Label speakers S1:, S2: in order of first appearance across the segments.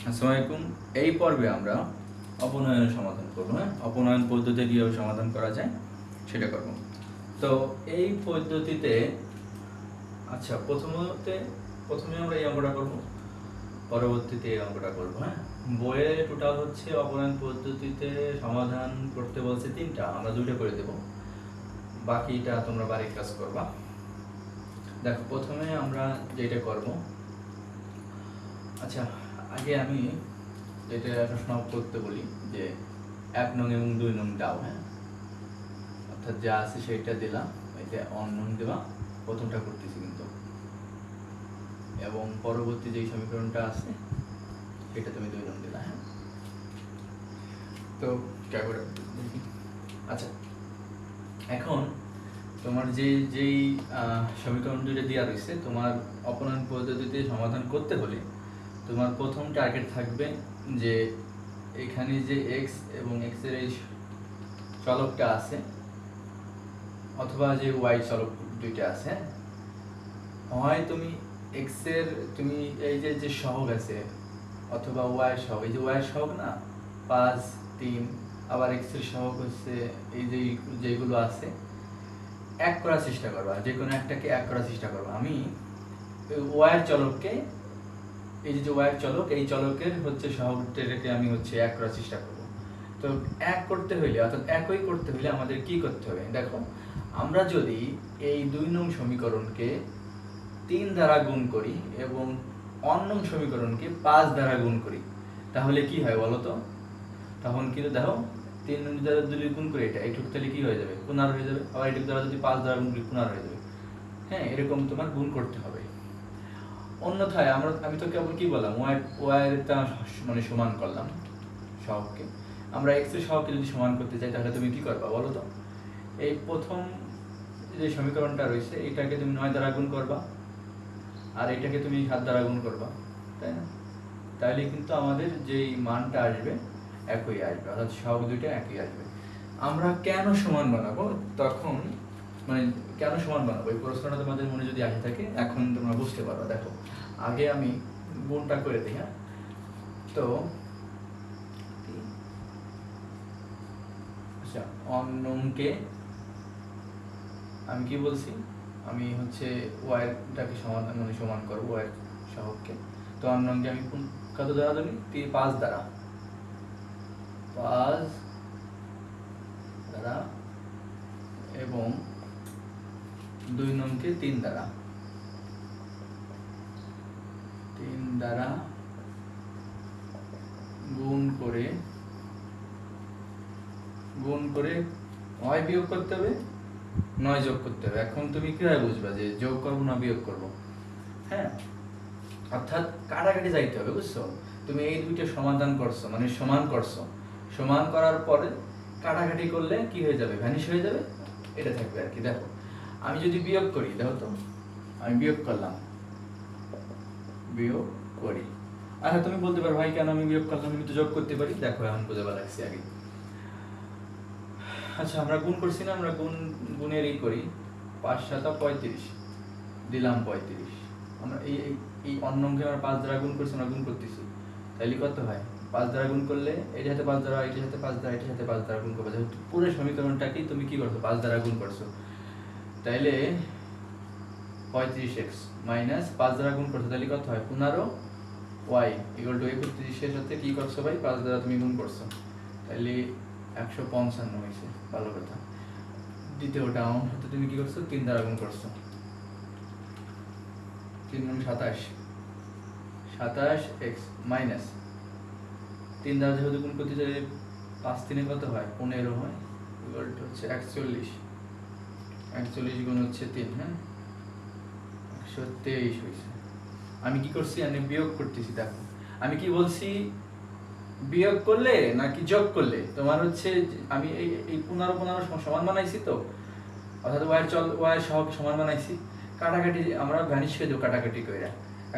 S1: আসসালামু আলাইকুম এই পর্বে আমরা অপনয়নের সমাধান করব হ্যাঁ? অপনয়ন পদ্ধতি কীভাবে সমাধান করা যায় সেটা করব। তো এই পদ্ধতিতে আচ্ছা প্রথমতে, প্রথমে আমরা এই অঙ্কটা করব, পরবর্তীতে এই অঙ্কটা করব হ্যাঁ? বইয়ে টোটাল হচ্ছে অপনয়ন পদ্ধতিতে সমাধান করতে বলছে তিনটা, আমরা দুটো করে দেব। বাকিটা তোমরা বাড়ির কাজ করবা। দেখো, প্রথমে আমরা যেটা করব আচ্ছা আগে আমি এটা সবসময় করতে বলি যে এক নং এবং দুই নং দাও হ্যাঁ? অর্থাৎ যা আছে সেটা দিলাম এটা অন নং দেওয়া প্রথমটা করতেছি কিন্তু। এবং পরবর্তী যে সমীকরণটা আছে, সেটা তুমি দুই নং দিলা হ্যাঁ? তো কে করে? দেখি। আচ্ছা। এখন তোমার যে, যেই সমীকরণ দুইটা দেওয়া রয়েছে, তোমার অপনয়ন পদ্ধতিতে সমাধান করতে হলে তোমার প্রথম টার্গেট থাকবে যে এখানে যে এক্স এবং এক্সের এই চলকটা আছে, অথবা যে ওয়াই চলক দুইটা আছে, হয় তুমি এক্সের, তুমি এই যে যে সহগ আছে, অথবা ওয়াই সহগ, এই যে ওয়াই সহগ না, পাঁচ, তিন, আবার এক্সের সহগ হচ্ছে এই যে যেগুলো আছে, এক করার চেষ্টা করবা যে কোনো একটাকে এক করার চেষ্টা করবা। আমি ওয়ার চলককে এই যে ওয়ার চলক, এই চলকের হচ্ছে সহগটাকে আমি হচ্ছে এক করার চেষ্টা করব। তো এক করতে হইলে, অর্থাৎ একই করতে হইলে আমাদের কি করতে হবে? দেখো, আমরা যদি এই দুই নং সমীকরণকে তিন দ্বারা গুণ করি এবং অন্য সমীকরণকে পাঁচ দ্বারা গুণ করি, তাহলে কি হয় বলো তো? তখন কিন্তু দেখো, তিন দ্বারা যদি গুণ করি এটা, এইটুকু তাহলে কি হয়ে যাবে? পুনার হয়ে যাবে। আবার এইটুকু দ্বারা যদি পাঁচ দ্বারা গুণ করি পুনার হয়ে যাবে। হ্যাঁ এরকম তোমার গুণ করতে হবে। অন্যথায় আমরা আমি তো কেবল কি বললাম? ওয়াই মানে সমান করলাম সহগকে। আমরা এক্সের সহগকে যদি সমান করতে চাই, তাহলে তুমি কি করবা বলো তো? এই প্রথম যে সমীকরণটা রয়েছে, এটাকে তুমি নয় দ্বারা গুণ করবা, আর এটাকে তুমি সাত দ্বারা গুণ করবা, তাই না? তাহলে কিন্তু আমাদের যেই মানটা আসবে, একই আসবে। অর্থাৎ সহগ দুইটা একই আসবে। আমরা কেন সমান বানাবো? তখন মানে কেন সমান বানাবো? এই প্রশ্নটা তোমাদের মনে যদি আসে থাকে, এখন তোমরা বুঝতে পারো দেখো, আগে আমি গুণটা করে দিই হ্যাঁ? তো আচ্ছা আমি কি বলছি? আমি হচ্ছে ওয়াইটাকে সমান মানে সমান করব, ওয়াই সহগকে। তো অন্যকে আমি কোন, কত দ্বারা ধরি? তিন, পাঁচ দ্বারা। পাঁচ দ্বারা এবং দুই নংকে তিন দ্বারা। তিন দ্বারা গুণ করে গুণ করে নয় বিয়োগ করতে হবে, নয় যোগ করতে হবে। এখন তুমি কীভাবে বুঝবা যে যোগ করব না বিয়োগ করব? হ্যাঁ? অর্থাৎ কাটাকাটি যাইতে হবে, বুঝছ? তুমি এই দুইটা সমাধান করছ মানে সমান করছ। সমান করার পরে কাটাকাটি করলে কি হয়ে যাবে? ভ্যানিশ হয়ে যাবে? এটা থাকবে আর কি, দেখো। আমি যদি বিয়োগ করি, দেখো তো, আমি বিয়োগ করলাম। বিয়োগ করি। আচ্ছা তুমি বলতে পারো, ভাই, কেন আমি বিয়োগ করলাম? আমি তো যোগ করতে পারি। দেখো, এখন বোঝাবার লাগছে আগে। আচ্ছা আমরা গুণ করছি না? আমরা গুণ গুণের ই করি। পাঁচ সাতা পঁয়ত্রিশ। দিলাম পঁয়ত্রিশ। আমরা এই, এই- এই অন্যকে আমরা পাঁচ দ্বারা গুণ করছি, আমরা গুণ করতেছি। তাইলে কত হয়? পাঁচ দ্বারা গুণ করলে এটার সাথে পাঁচ দ্বারা এটার সাথে পাঁচ দ্বারা এটার সাথে পাঁচ দ্বারা গুণ করবে। পুরো সমীকরণটাকেই তুমি কি করছ? পাঁচ দ্বারা গুণ করছ। তাইলে পঁয়ত্রিশ এক্স মাইনাস পাঁচ দ্বারা গুণ করছ তাহলে কত হয়? পনেরো ওয়াই ইকুয়াল টু একত্রিশের সাথে কি করছ ভাই? পাঁচ দ্বারা তুমি গুণ করছ। তাহলে একশো পঞ্চান্ন হয়েছে, ভালো কথা। দ্বিতীয়টা আমার সাথে তুমি কি করছ? তিন দ্বারা গুণ করছ। তিন গুণ সাতাশ। সাতাশ এক্স মাইনাস। তিন দ্বারা যেহেতু গুণ করতে চাই পাঁচ তিনে কত হয়? পনেরো হয়। ইকুয়াল টু হচ্ছে একচল্লিশ। একচল্লিশ গুণ হচ্ছে তিন হ্যাঁ? একশো তেইশ হয়েছে। আমি কি করছি? আমি বিয়োগ করতেছি, দেখো। আমি কি বলছি? বিয়োগ করলে নাকি যোগ করলে? তোমার হচ্ছে আমি এই এই পনেরো পনেরো সমান বানাইছি তো। অর্থাৎ ওয়ার চল ওয়ার সহগ সমান বানাইছি। কাটাকাটি, আমরা ভ্যানিশ হয়ে দেবো কাটাকাটি করে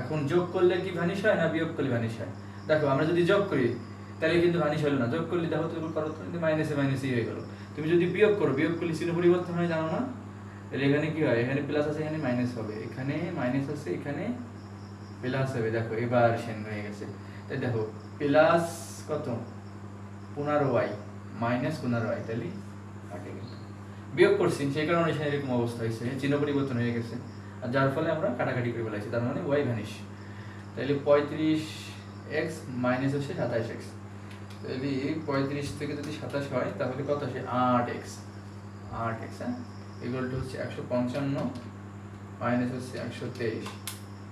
S1: এখন যোগ করলে কি ভ্যানিশ হয় না বিয়োগ করলে ভ্যানিশ হয়? দেখো, আমরা যদি যোগ করি, তাহলে কিন্তু ভ্যানিশ হলো না। যোগ করলে দেখো তুমি করো তো মাইনাসে মাইনাসই হয়ে গেলো। তুমি যদি বিয়োগ করো, বিয়োগ করলে চিহ্ন পরিবর্তন হয়, জানো না? তাহলে এখানে কি হয়? এখানে প্লাস আছে, এখানে মাইনাস হবে। এখানে মাইনাস আছে, এখানে প্লাস হবে। দেখো, এবার সেন হয়ে গেছে। তাই দেখো প্লাস কত? পনেরো ওয়াই মাইনাস পনেরো ওয়াই তাহলে কাটে গেছে বিয়োগ করছি, সেই কারণে সেখানে এরকম অবস্থা হয়েছে। চিহ্ন পরিবর্তন হয়ে গেছে। আর যার ফলে আমরা কাটাকাটি করে ফেলাইছি তার মানে ওয়াই ভ্যানিশ তাহলে পঁয়ত্রিশ এক্স মাইনাস হচ্ছে সাতাশ এক্স তাহলে পঁয়ত্রিশ থেকে যদি সাতাশ হয়, তাহলে কত আসে? আট এক্স আট এক্স হ্যাঁ? এগুলো হচ্ছে একশো পঞ্চান্ন মাইনাস হচ্ছে একশো তেইশ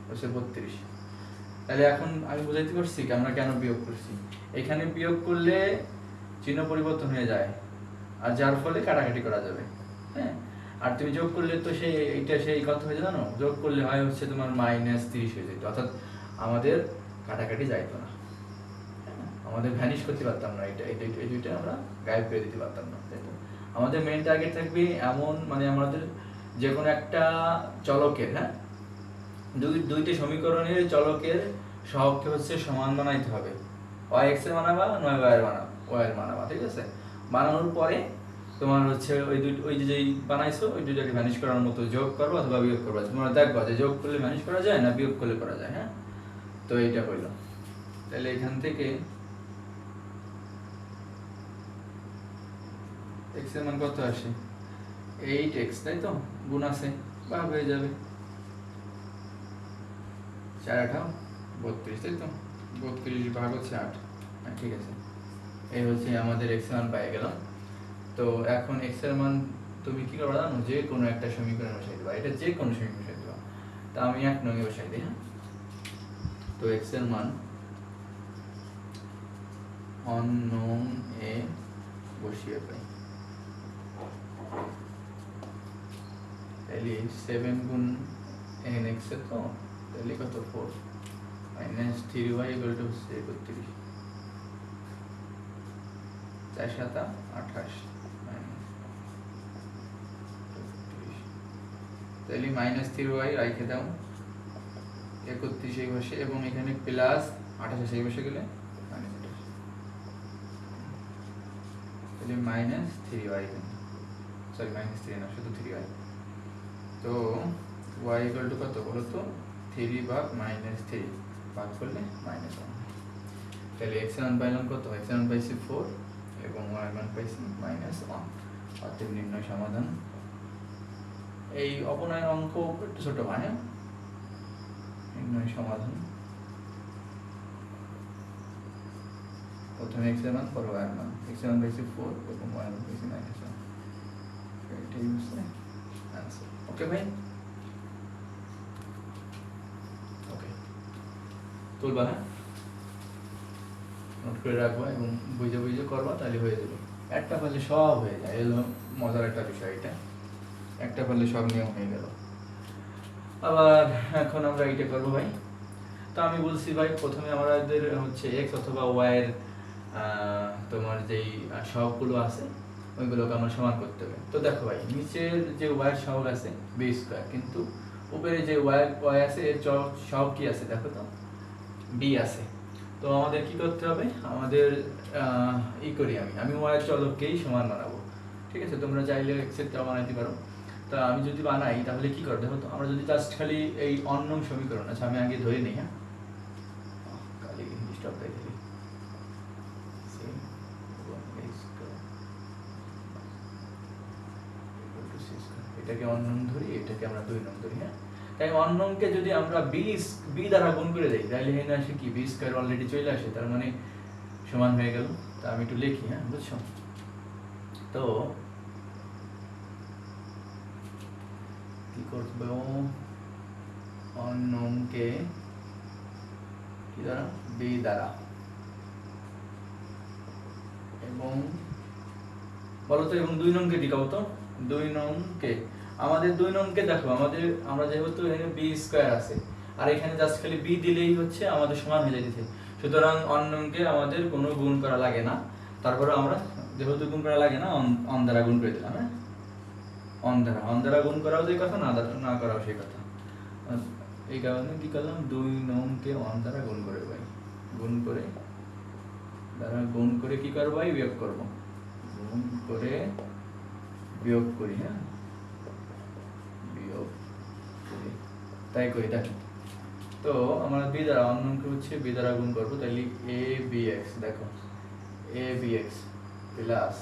S1: হচ্ছে বত্রিশ। তাহলে এখন আমি বুঝাইতে পারছি আমরা কেন বিয়োগ করছি? এখানে বিয়োগ করলে চিহ্ন পরিবর্তন হয়ে যায় আর যার ফলে কাটাকাটি করা যাবে হ্যাঁ? আর তুমি যোগ করলে তো সেই এইটা সেই কত হয়ে জানো? যোগ করলে হয় হচ্ছে তোমার মাইনাস তিরিশ হয়ে যেত অর্থাৎ আমাদের কাটাকাটি যাইতো না হ্যাঁ, আমাদের ভ্যানিশ করতে পারতাম না এটা এটা এই দুইটা আমরা গায়েব করে দিতে পারতাম না তাই তো? আমাদের মেন টার্গেট থাকবে এমন মানে আমাদের যে কোনো একটা চলকের হ্যাঁ? দুই, দুইটি সমীকরণের চলকের সহগকে হচ্ছে সমান বানাইতে হবে। ওয়াই এক্সের বানাবা, নয় ওয়াই এর বানাবা ওয়াই এর বানাবা, ঠিক আছে? বানানোর পরে তোমার হচ্ছে ওই দুই, ওই যে যেই বানাইছো, ওই দুইটাকে ম্যানেজ করার মতো যোগ করব অথবা বিয়োগ করব। তোমরা দেখবা যে যোগ করলে ম্যানেজ করা যায় না বিয়োগ করলে করা যায় হ্যাঁ? তো এইটা হইল। তাহলে এখান থেকে এক্সের মান কত আসে? এক্স তাই তো? গুণ আছে ভাগ হয়ে যাবে। চার আঠাও বত্রিশ, তাই তো? বত্রিশ ভাগ হচ্ছে হ্যাঁ ঠিক আছে। এই হচ্ছে আমাদের এক্স মান পেয়ে গেলাম। তো এখন এক্সের মান তুমি কি করবা জানো? যে কোনো একটা সমীকরণে বসাই দিবা। এটা যে কোনো সমীকরণে বসাই দিবা। তা আমি এক নঙ্গে বসাই দিই হ্যাঁ? তো এক্সের মান অননোন এ বসিয়ে পাই তাহলে সেভেন গুণ এন এক্স তো তাহলে কত? Four minus three y equal হচ্ছে একত্রিশ। চার সাতা আঠাশ। তাহলে মাইনাস থ্রি ওয়াই রাখে দাও। একত্রিশ এই বসে এবং এখানে প্লাস আঠাশ সেই বসে গেলে মাইনাস আঠাশ। তাহলে minus three y sorry minus three না, শুধু থ্রি ওয়াই তো ওয়াই ইকুয়াল টু কত বলো তো? থ্রি ভাগ মাইনাস থ্রি ভাগ করলে মাইনাস ওয়ান তাহলে এক্স ওয়ান পাইলাম কত? এক্স ওয়ান পাইছি ফোর এবং ওয়াই ওয়ান পাইছি মাইনাস ওয়ান অর্থের নির্ণয় সমাধান। এই অপনয়ের অঙ্ক একটু ছোট হয় হ্যাঁ? নির্ণয় সমাধান। প্রথমে এক্সের মান, পরে ওয়াই মান। এক্সের মান পাইছি ফোর এবং ওয়াই এর মান পাইছি মাইনাস ওয়ান এটাই হচ্ছে অ্যান্সার ওকে ভাই ওকে তুলবা হ্যাঁ নোট করে রাখবা এবং বুঝে বুঝে করবা তাহলে হয়ে যাবে। একটা পারলে সব হয়ে যায় এলো মজার একটা বিষয় এটা। একটা পারলে সব নিয়ম হয়ে গেল। আবার এখন আমরা এটা করব ভাই। তো আমি বলছি ভাই প্রথমে আমাদের হচ্ছে এক্স অথবা ওয়াই এর আহ, তোমার যেই সহগগুলো আছে ওইগুলোকে আমরা সমান করতে হবে। তো দেখো ভাই, নিচের যে ওয়াই সহগ আছে বি স্কোয়ার কিন্তু উপরে যে ওয়াই ওয়াই আছে, এর সহগ কি আছে দেখো তো? বি আছে। তো আমাদের কি করতে হবে? আমাদের ই করি আমি। আমি ওয়াই চলককেই সমান বানাবো। ঠিক আছে? তোমরা চাইলে এক্সেটটা বানাইতে পারো। তা আমি যদি বানাই, তাহলে কি করতে দেখো তো? আমরা যদি জাস্ট খালি এই অন্য সমীকরণ আচ্ছা আমি আগে ধরে নিই হ্যাঁ? এটাকে অন্যম ধরি, এটাকে আমরা দুই নং ধরি হ্যাঁ? তাই অন্যমকে যদি আমরা বি বি দ্বারা গুণ করে দেই, তাহলে এখানে আসে কি? বি স্কোয়ার অলরেডি চলে আসে, তার মানে সমান হয়ে গেল। তা আমি একটু লিখি হ্যাঁ? বুঝছ? তো কি করবে? অন্যমকে কি দ্বারা? বি দ্বারা। এবং বলো তো, এবং দুই নংকে টিকাও তো। দুই নংকে আমাদের দুই নংকে দেখো, আমাদের, আমরা যেহেতু এখানে বি স্কোয়ার আছে, আর এখানে জাস্ট খালি বি দিলেই হচ্ছে আমাদের সমান হয়ে যাইতেছে সুতরাং অন্যকে আমাদের কোনো গুণ করা লাগে না। তারপরে আমরা যেহেতু গুণ করা লাগে না, অন- দ্বারা গুণ করে দিলাম হ্যাঁ? অন দ্বারা অন দ্বারা গুণ করাও যে কথা, না দ্বারা, না করাও সেই কথা। এই কারণে কি করলাম? দুই নংকে অন দ্বারা গুণ করে পাই গুণ করে, দ্বারা গুণ করে কি করব ভাই? বিয়োগ করব। গুণ করে বিয়োগ করি হ্যাঁ বিয়োগ করি তাই করি দেখো তো আমরা বি দ্বারা অন্যকে হচ্ছে বি দ্বারা গুণ করব তাহলে এ বি এক্স দেখো। A b x plus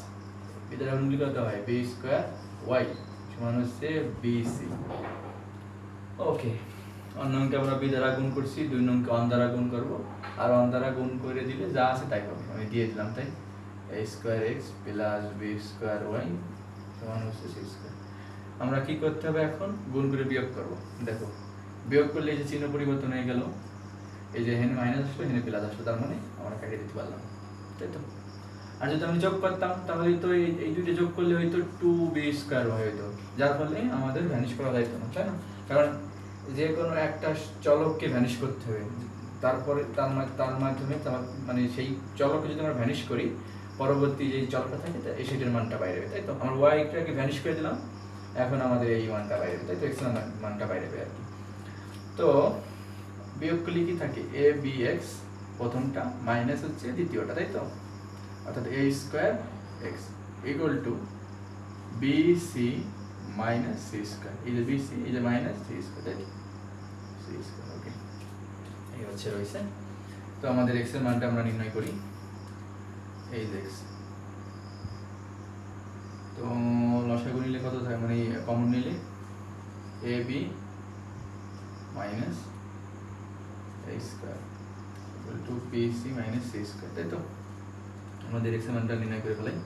S1: b দ্বারা গুণ কত হয়? বি স্কোয়ার ওয়াই সমান হচ্ছে বি সি। ওকে অন্য অঙ্কে আমরা বি দ্বারা গুণ করছি দুই নংকে অন দ্বারা গুণ করব। আর অন দ্বারা গুণ করে দিলে যা আছে তাই হবে আমি দিয়ে দিলাম তাই? A square x plus b square y সমান হচ্ছে সি স্কোয়ার। আমরা কি করতে হবে এখন? গুণ করে বিয়োগ করব। দেখো বিয়োগ করলে এই যে চিহ্ন পরিবর্তন হয়ে গেল, এই যে হেনে মাইনাস আসলো, হেনে প্লাস আসলো, তার মানে আমরা কাটিয়ে দিতে পারলাম। তাই তো? আর যদি আমি যোগ করতাম, তাহলে তো এই দুইটা যোগ করলে হয়তো টু বি স্কোয়ার হয়তো যার ফলে আমাদের ভ্যানিশ করা যাইতো না, তাই না? কারণ যে কোনো একটা চলককে ভ্যানিশ করতে হবে। তারপরে, তার তার মাধ্যমে মানে সেই চলককে যদি আমরা ভ্যানিশ করি, পরবর্তী যে চলকটা থাকে সেটার মানটা বাইরে তাই তো? আমরা ওয়াইটাকে ভ্যানিশ করে দিলাম, এখন আমাদের এই মানটা বাইরে তাই তো? এক্স মানটা বাইরে আর কি। তো বিয়োগ করলে কি থাকে? এ বি এক্স প্রথমটা মাইনাস হচ্ছে দ্বিতীয়টা, তাই তো? অর্থাৎ a square x equal to b c minus c square এই যে বি সি এই যে মাইনাস সি স্কোয়ার তাই সি স্কোয়ার ওকে এই হচ্ছে রয়েছে। তো আমাদের এক্সের মানটা আমরা নির্ণয় করি। এই এক্স তো লসাগু নিলে কত থাকে? মানে কমন নিলে a b minus a square two p c minus c square তাই তো? আমাদের এক্সের মানটা নির্ণয় করে ফেলাই,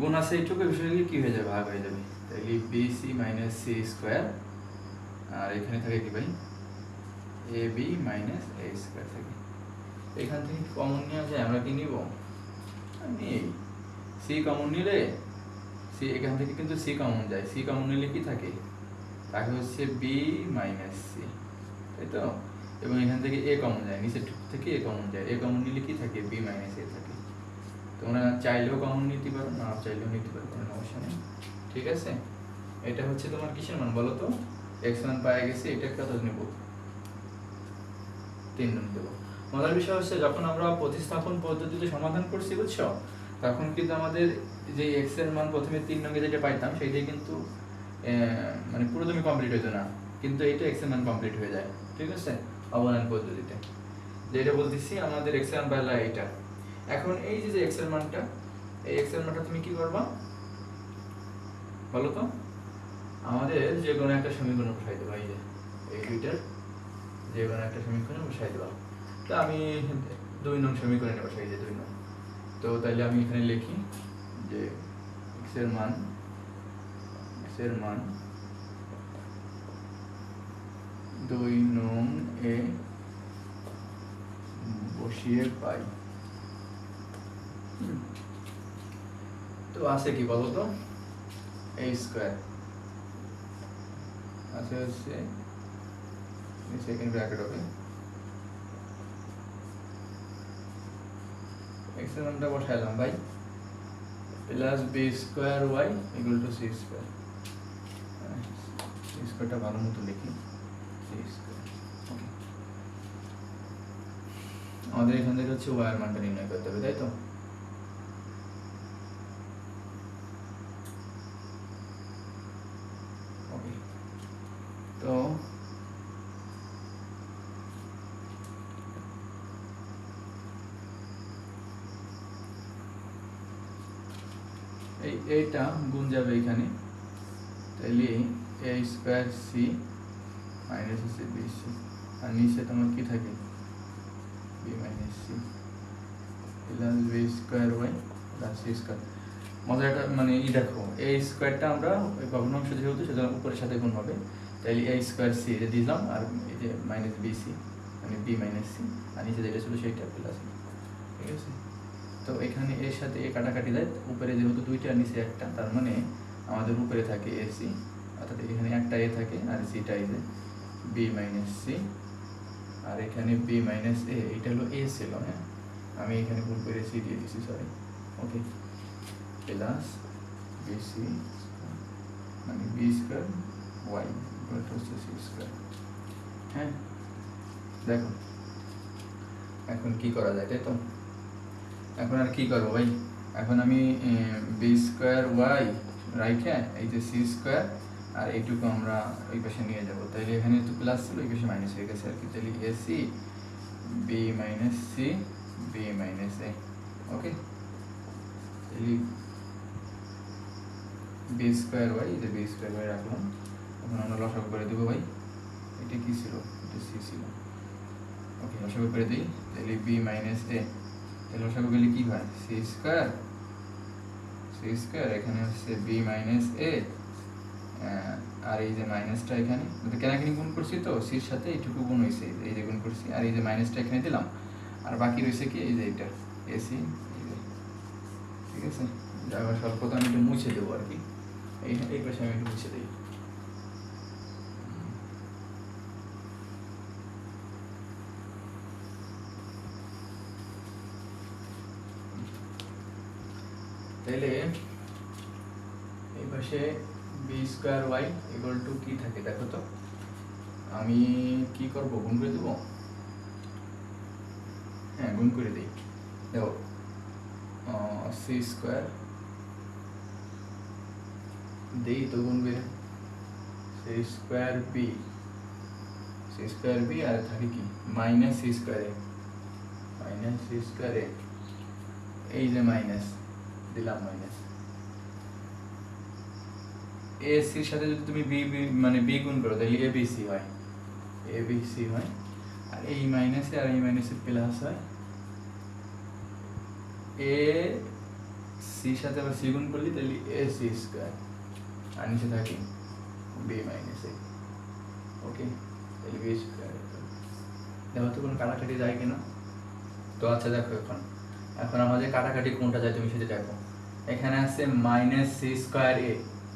S1: গুণ আছে এইটুকু বিষয় কি হয়ে যাবে? ভাগ হয়ে যাবে। তাহলে b c minus c square আর এখানে থাকে কি ভাই? A b minus a square থাকে। এখান থেকে কমন নেওয়া যায় আমরা কি নিব? নেই সি কমন নিলে সি এখান থেকে কিন্তু সি কমন যায়। সি কমন নিলে কি থাকে? তাকে হচ্ছে বি মাইনাস সি তাই তো এবং এখান থেকে এ কমন যায়, নিচের থেকে এ কমন যায়। এ কমন নিলে কি থাকে? বি মাইনাস এ থাকে। তোমরা চাইলেও কমন নিতে পারো না চাইলেও নিতে পারো, কোনো সমস্যা নেই। ঠিক আছে? এটা হচ্ছে তোমার কিসের মান বলো তো? এক্স মান পাওয়া গেছে, এটা কত নেব। তিন নুন দেবো। মজার বিষয় হচ্ছে, যখন আমরা প্রতিস্থাপন পদ্ধতিতে সমাধান করছি, বুঝছ? তখন কিন্তু আমাদের যে এক্সের মান প্রথমে তিন নঙ্গে যেটা পাইতাম, সেইটাই কিন্তু মানে পুরোদমই কমপ্লিট হতো না। কিন্তু এইটা এক্সের মান কমপ্লিট হয়ে যায়। ঠিক আছে? অবদান পদ্ধতিতে যেটা বলতেছি, আমাদের এক্সের পাইলা এইটা। এখন এই যে যে এক্সের মানটা, এই এক্সের মানটা তুমি কি করবা? বলো তো। আমাদের যে কোনো একটা সমীকরণ বসাই দেবো, এই যে, এই দুইটার যে কোনো একটা সমীকরণে বসাই দেবো। তো আমি দুই নং সমীকরণে বসাই যে দুই নং। তো তাহলে আমি এখানে লিখি যে x এর মান, x এর মান দুই নং এ বসিয়ে পাই। তো আছে কি বলো তো a স্কোয়ার আছে হচ্ছে সেকেন্ড ব্র্যাকেট হবে। এক্স মানটা বসাইলাম ভাই। Plus b square y equal to c square স্কোয়ারটা ভালো মতো লিখি আমাদের এখান থেকে হচ্ছে ওয়াই এর মানটা নির্ণয় করতে হবে, তাই তো? এই, এইটা গুণ যাবে এখানে। তাহলে এ স্কোয়ার সি মাইনাস হচ্ছে বি সি আর নিচে তোমার কি থাকে? B minus c plus b square y plus c square মজাটা মানে ই দেখো এ স্কোয়ারটা আমরা ওই ভগ্নাংশ যেহেতু সেটা উপরের সাথে গুণ হবে। তাহলে এ স্কোয়ার সি এটা দিলাম, আর এই যে মাইনাস বি সি মানে বি মাইনাস সি আর নিচে যেটা ছিল সেইটা প্লাস ঠিক আছে? তো এখানে এর সাথে এ কাটাকাটি দেয়, উপরে যেহেতু দুইটা, নিচে একটা, তার মানে আমাদের উপরে থাকে এ সি অর্থাৎ এখানে একটা এ থাকে, আর সিটা এই যে। বি মাইনাস সি আর এখানে বি মাইনাস এ এটা হলো এ ছিল হ্যাঁ? আমি এখানে ভুল করে সি দিয়ে দিছি sorry okay plus b c মানে বি স্কোয়ার ওয়াই হচ্ছে সি স্কোয়ার হ্যাঁ? দেখো, এখন কি করা যায়, তাই তো? এখন আর কি করব ভাই? এখন আমি বি স্কোয়ার ওয়াই রাইখে এই যে সি স্কোয়ার আর এইটুকু আমরা এই পাশে নিয়ে যাব। তাহলে এখানে তো প্লাস ছিল, এই পাশে মাইনাস হয়ে গেছে আর কি তাহলে a c b minus c b minus a okay তাহলে বি স্কোয়ার ওয়াই যে বি স্কোয়ার ওয়াই রাখলাম। এখন আমরা লসাগু করে দেবো ভাই, এটা কি ছিল? এটা সি ছিল। ওকে লসাগু করে দিই। তাহলে বি মাইনাস এ তাহলে লসাগু গেলে কি হয়? সি স্কোয়ার সি স্কোয়ার এখানে হচ্ছে বি মাইনাস এ আর এই যে মাইনাসটা এখানে কেনাকিনি গুণ করছি তো সির সাথে এইটুকু গুণ হয়েছে, এই যে গুণ করছি, আর এই যে মাইনাসটা এখানে দিলাম, আর বাকি রয়েছে কি, এই যে এটা এসি ঠিক আছে? যাবার স্বল্প তো আমি একটু মুছে দেবো আর কি, এই এই পাশে আমি একটু মুছে দিই। এই পাশে স্কোয়ার ওয়াই ইকুয়াল টু কি থাকে দেখো তো? আমি কি করব? গুণ করে দেবো? হ্যাঁ গুণ করে দিই। দেখো সি স্কোয়ার দেই তো গুণ করে। C square b c square b আর থাকে কি? মাইনাস সি স্কোয়ারে মাইনাস সি স্কোয়ারে এই যে মাইনাস দিলাম মাইনাস এ সির সাথে যদি তুমি বি বি মানে বি গুণ করো, তাহলে এ বি সি হয়। এ বি সি হয়। আর এই মাইনাসে আর এই মাইনাসে প্লাস হয়। এ সির সাথে আবার সি গুণ করলি, তাহলে এ সি স্কোয়ার আর নিচে থাকে বি মাইনাস এ ওকে তাহলে বি স্কোয়ার দেখো তো কোনো কাটাকাটি যায় কিনা? তো আচ্ছা দেখো এখন। এখন আমাদের কাটাকাটি কোনটা যায়, তুমি সেটা দেখো। এখানে আছে মাইনাস সি স্কোয়ার এ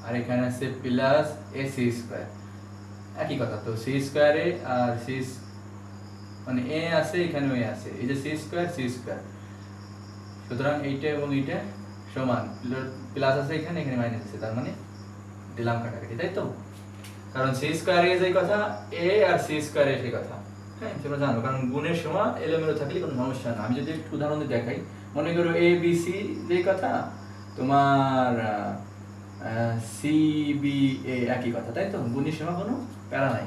S1: আর এখানে আছে প্লাস এ সি স্কোয়ার একই কথা তো সি স্কোয়ার আর সি মানে এ আছে এখানে এ আছে। এই যে সি স্কোয়ার সি স্কোয়ার সুতরাং এইটা এবং এইটা সমান। প্লাস আছে এখানে এখানে মাইনাস আছে। তার মানে দিলাম কাটাকাটি, তাই তো? কারণ সি স্কোয়ার এ যেই কথা এ আর সি স্কোয়ার এ সেই কথা। হ্যাঁ তোমরা জানো, কারণ গুণের সময় এলোমেলো থাকলে কোনো সমস্যা না। আমি যদি একটু উদাহরণ দেখাই। মনে করো এ বি সি যেই কথা, তোমার সি বি এ একই কথা, তাই তো? গুণের সময় কোনো প্যারা নাই।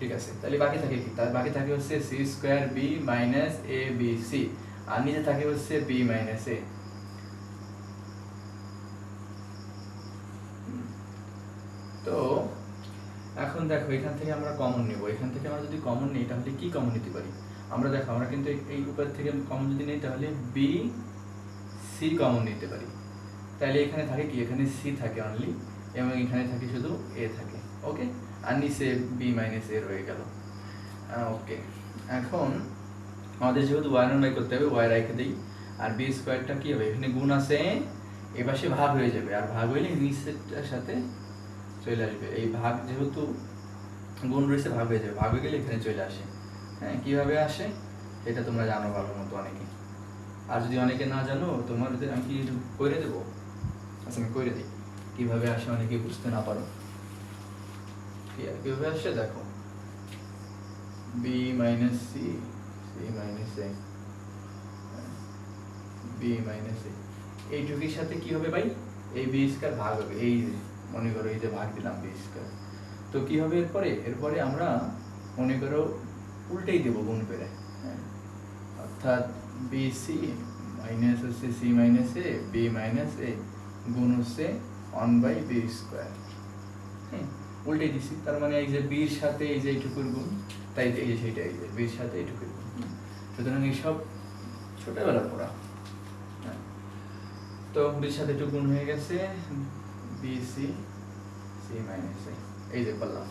S1: ঠিক আছে, তাহলে বাকি থাকে কি? তার বাকি থাকে হচ্ছে c square b minus a b c আর নিচে থাকে হচ্ছে বি মাইনাস এ তো এখন দেখো, এখান থেকে আমরা কমন নেব। এখান থেকে আমরা যদি কমন নিই, তাহলে কি কমন নিতে পারি? আমরা দেখো, আমরা কিন্তু এই- উপর থেকে কমন যদি নিই, তাহলে বি সি কমন নিতে পারি। তাহলে এখানে থাকে কি? এখানে সি থাকে অনলি এবং এখানে থাকে শুধু এ থাকে ওকে আর নিচে বি মাইনাস এ রয়ে গেল। ওকে এখন আমাদের যেহেতু ওয়াই নন করতে হবে ওয়াই রেখে দিই। আর বি স্কোয়ারটা কী হবে? এখানে গুণ আছে, এ পাশে ভাগ হয়ে যাবে। আর ভাগ হইলে নিচেরটার সাথে চলে আসবে। এই ভাগ যেহেতু গুণ রয়েছে, ভাগ হয়ে যাবে। ভাগ হয়ে গেলে এখানে চলে আসে। হ্যাঁ কীভাবে আসে? এটা তোমরা জানো ভালো মতো অনেকে। আর যদি অনেকে না জানো তোমার আমি কি করে দেবো? আচ্ছা আমি করে দিই, কীভাবে আসে অনেকে বুঝতে না পারো। কীভাবে আসে দেখো। B minus c c minus a b minus a এইটুকির সাথে কি হবে ভাই? এই বি স্কয়ার ভাগ হবে। এই মনে করো এই যে ভাগ দিলাম বি স্কয়ার তো কি হবে এরপরে? এরপরে আমরা মনে করো উল্টেই দেবো গুণ করে। হ্যাঁ? অর্থাৎ বি সি মাইনাস হচ্ছে c minus a b minus a গুণ হচ্ছে ওয়ান বাই বি স্কোয়ার হ্যাঁ উল্টে দিছি। তার মানে এই যে বির সাথে এই যে এইটুকুর গুণ তাই এই যে সেইটা এই যে বির সাথে এইটুকুর গুণ। সুতরাং এইসব ছোটবেলা পড়া। হ্যাঁ। তো বির সাথে একটু গুণ হয়ে গেছে বি সি সি মাইনাস এই যে করলাম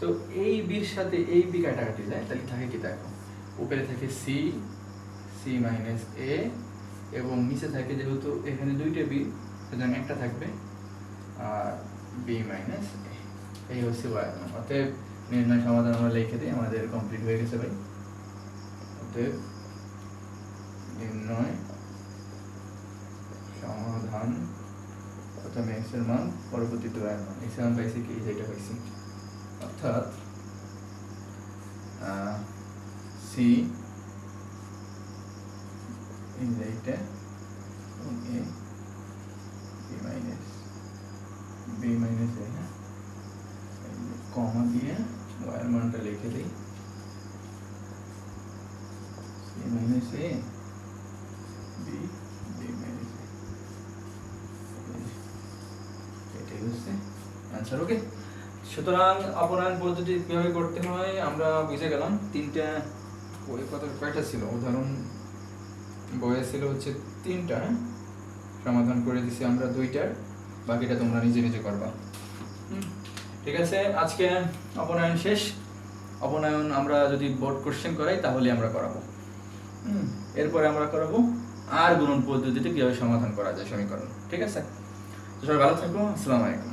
S1: তো এই বির সাথে এই বি কাটাকাটি যায় তাহলে থাকে কি দেখো? উপরে থাকে সি সি মাইনাস এ এবং নিচে থাকে যেহেতু এখানে দুইটা বি সুতরাং একটা থাকবে বি মাইনাস এই হচ্ছে ওয়াই অতএব নির্ণয় সমাধান আমরা লিখে দিই, আমাদের কমপ্লিট হয়ে গেছে ভাই। অতএব নির্ণয় সমাধান প্রথমে এক্সের মান পরবর্তীতে ওয়াই এর মান। এক্সের মান পাইছি কি? যেটা পাইছি। অর্থাৎ সি এইটা এবং a minus b minus a হ্যাঁ কমা দিয়ে ওয়ার মানটা লিখে দিই। C minus a b b minus এটাই হচ্ছে আনসার ওকে সুতরাং অপরায়ণ পদ্ধতি কীভাবে করতে হয়, আমরা বুঝে গেলাম। তিনটা বই কত কয়টা ছিল? উদাহরণ বইয়ে ছিল হচ্ছে তিনটা হ্যাঁ? সমাধান করে দিছি আমরা দুইটার। বাকিটা তোমরা নিজে নিজে করবা। হুম, ঠিক আছে? আজকে অপনয়ন শেষ। অপনয়ন আমরা যদি বোর্ড কোশ্চেন করাই তাহলে আমরা করাবো। হুম, এরপরে আমরা করাবো আর গুণন পদ্ধতিটা কীভাবে সমাধান করা যায় সমীকরণ। ঠিক আছে? সবাই ভালো থাকব আসসালামু আলাইকুম।